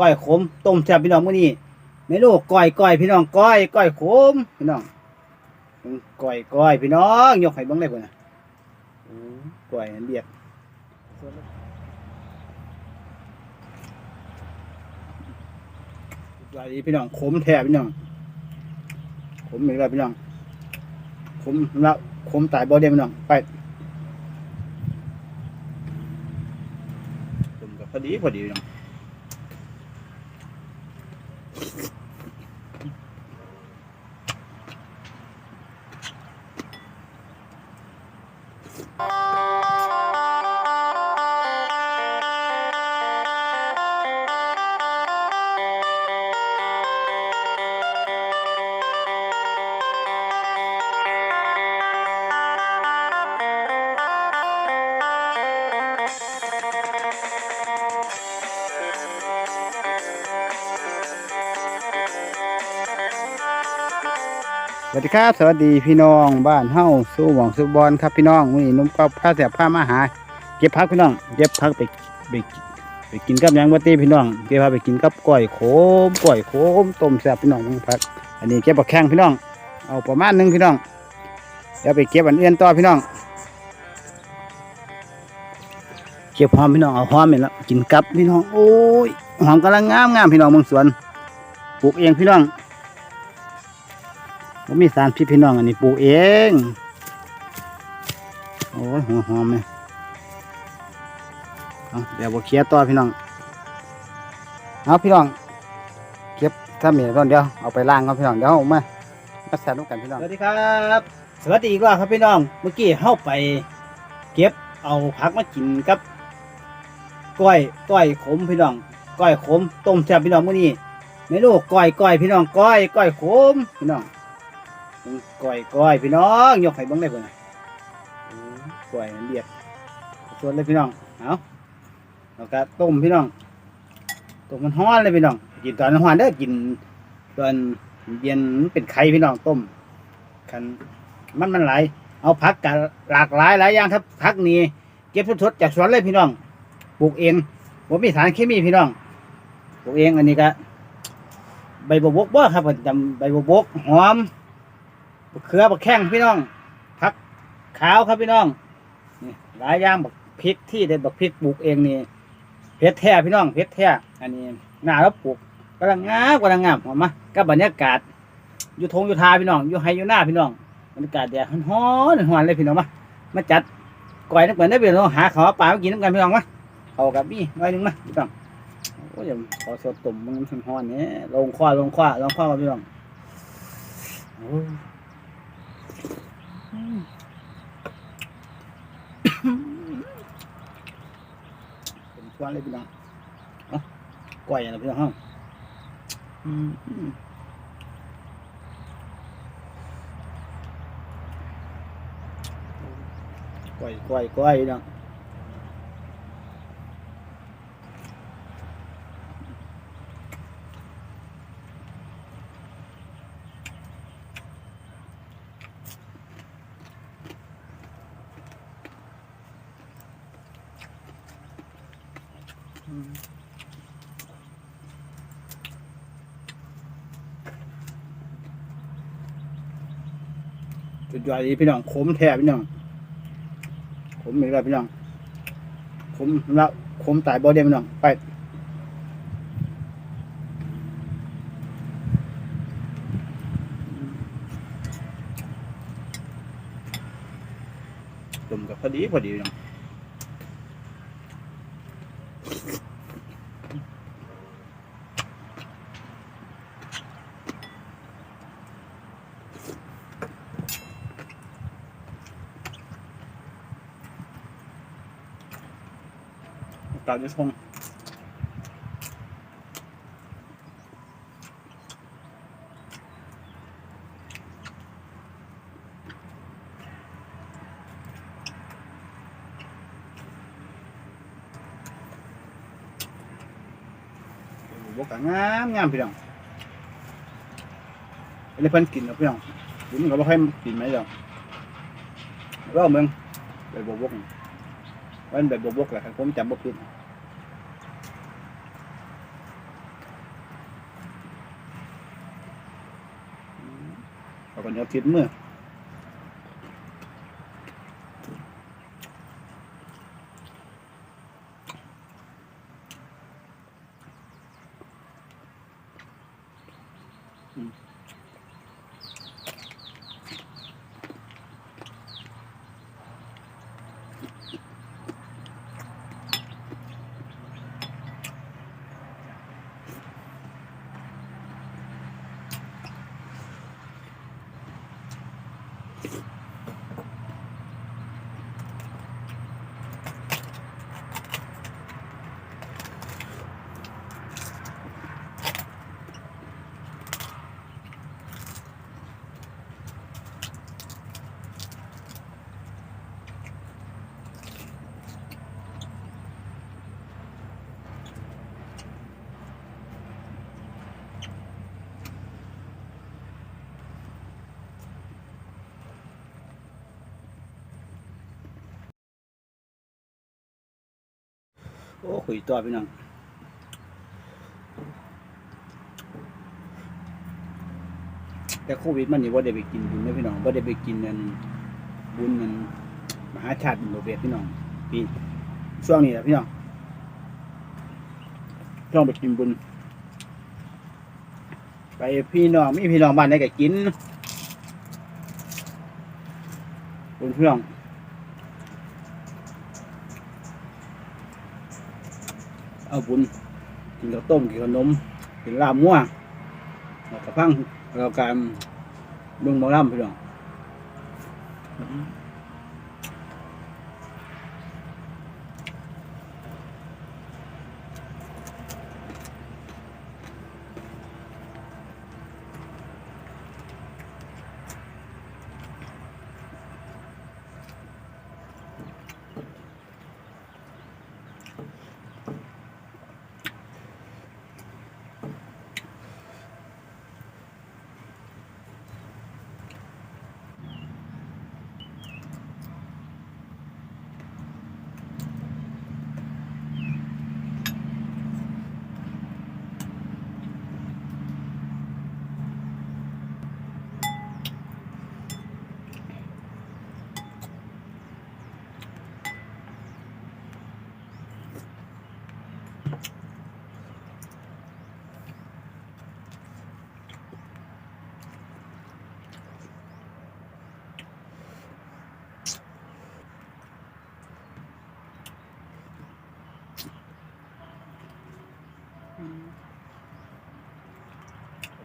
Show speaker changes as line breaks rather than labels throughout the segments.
ก้อยขมต้มแซ่บพี่น้องมื้อนี้เมนูก้อยก้อยพี่น้องก้อยก้อยขมพี่น้องก้อยก้อยพี่น้องยกให้เบิ่งได้พุ่นน่ะก้อยอันเบียดสวัสดีพี่น้องขมแท้พี่น้องขมอีกแล้วพี่น้องขมแล้วขมตายบ่เด้พี่น้องไปต้มกับพอดีพอดีพี่น้อง สวัสดีครับสวัสดีพี่น้องบ้านเฮ้าสู้หวังสู้บอลครับพี่น้องนี้นุ่มกับผ้าแสบผ้ามาหา เก็บพักพี่น้องเก็บพักไปไปไปกินกับยังบ่ตีพี่น้องเก็บพักไปกินกับก้อยโขมก้อยโขมต้มแซบพี่น้องพัก อันนี้เก็บบักแข้งพี่น้อง เอาประมาณหนึงพี่น้องเดี๋ยวไปเก็บอันเอื่นต่อพี่น้อง เก็บหอมพี่น้องเอาหอมนี่ละกินกับพี่น้องโอ้ยหอมกำลังงามงามพี่น้องเมืองสวนปลูกเองพี่น้อง ผมมีสารพิษพี่น้องอันนี้ปลูกเอง โอ้ยหัวหอมเลยเอาเดี๋ยวบเคลียร์ต่อพี่น้อง เอาพี่น้อง เก็บถ้ามีตอนเดียวเอาไปล้างก่อนพี่น้องเดี๋ยวเอามามาแซ่บกันพี่น้อง สวัสดีครับ สวัสดีอีกรอบครับพี่น้อง เมื่อกี้เข้าไป เก็บเอาผักมากินกับก้อยก้อยขมพี่น้องก้อยขมต้มแซ่บพี่น้องมื้อนี้เมนูก้อยก้อยพี่น้องก้อยก้อยขมพี่น้อง ก้อยก้อยพี่น้องยกให้เบิ่งได้เพิ่นน่ะก้อยอันเบียดส่วนเลยพี่น้องเอาแล้วก็ต้มพี่น้องต้มมันร้อนเลยพี่น้องกินตอนร้อนเด้กินตอนเย็นเป็นไข่พี่น้องต้มคันมันมันหลายเอาผักกะหลากหลายหลายอย่างครับผักนี่เก็บสดๆจากสวนเลยพี่น้องปลูกเองบ่มีสารเคมีพี่น้องปลูกเองอันนี้ก็ใบบวบกบ่ครับเพิ่นจำใบบวบกหอม บักเขือบักแข้งพี่น้องผักขาวครับพี่น้องนี่หลายอย่างบักพริกที่ได้บักพริกปลูกเองนี่เพชรแท้พี่น้องเพชรแท้อันนี้หน้าเราปลูกกำลังงามกำลังงามออกมากับบรรยากาศอยู่ทงอยู่ทาพี่น้องอยู่ไฮอยู่หน้าพี่น้องบรรยากาศแดดฮ้อนฮ้อนเลยพี่น้องมามาจัดก่อยนักเหมือนได้พี่น้องหาขาปลามากินน้ำกันพี่น้องมาเอากับบี้หน่อยหนึงมาพี่น้องโอ้ยเดี๋ยวขอสดตุ่มมันฮ้อนเนี่ยลงคว้าลงคว้าลงคว้ามาพี่น้อง โอ้ยผมชวนเลยพี่น้องเอ้าก้อยอะไรพี่น้องเฮาอืมอืมก้อยก้อยก้อยพี่น้อง จุดยอดดีพี่น้องขมแท้พี่น้องขมอีกแล้วพี่น้องขมแล้วขมตายบ่เดียพี่น้องไปต้มกับพอดีพอดีพี่น้อง กาศจะชงบกงามงามพี่น้องเลยเพิ่นกินแล้วพี่น้องกินก็บ่ค่อยกินไหมจ้ะรอบเมืองไปบวบกนี่ มันแบบบวกๆแหละครับผมจำบ่ผิด เอากันเดี๋ยวติดมืออื โอ้คุยตัวพี่น้องแต่โควิดมันนี่ว่าได้ไปกินบุญนะพี่น้องว่าได้ไปกินนั่นบุญนั่นมหาชาติบุญประเวทพี่น้องปีช่วงนี้แหละพี่น้องช่วงไปกินบุญไปพี่น้องมีพี่น้องบ้านไหนก็กินบุญพี่น้อง เอาบุญกินข้าวต้มกินขนมกินลาบมั่วแล้วก็พังเราการเบิ่งหมอลำพี่น้อง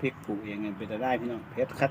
พริกปลูกเองเงี้ยเป็นจะได้พี่น้องเพชรคัด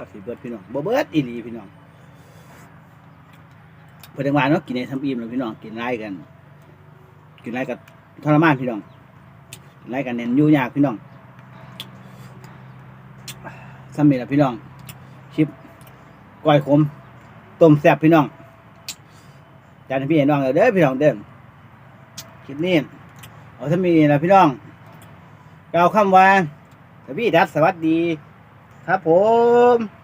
ก็สิเบิดพี่น้องบ่เบิดอีหลีพี่น้องเพิ่นจังว่าเนาะกินในทำอิ่มแล้วพี่น้องกินไล่กัน กินไล่กับทรมานพี่น้องกินไล่กันเน้นยู่ยากพี่น้องซ้ำนี่ล่ะพี่น้องชิปก้อยขมต้มแซ่บพี่น้องจานพี่น้องเอาเด้อพี่น้องเด้อคลิปนี้เอาถ้ามีล่ะพี่น้องกล่าวคำว่าสวีดัสสวัสดี ครับผม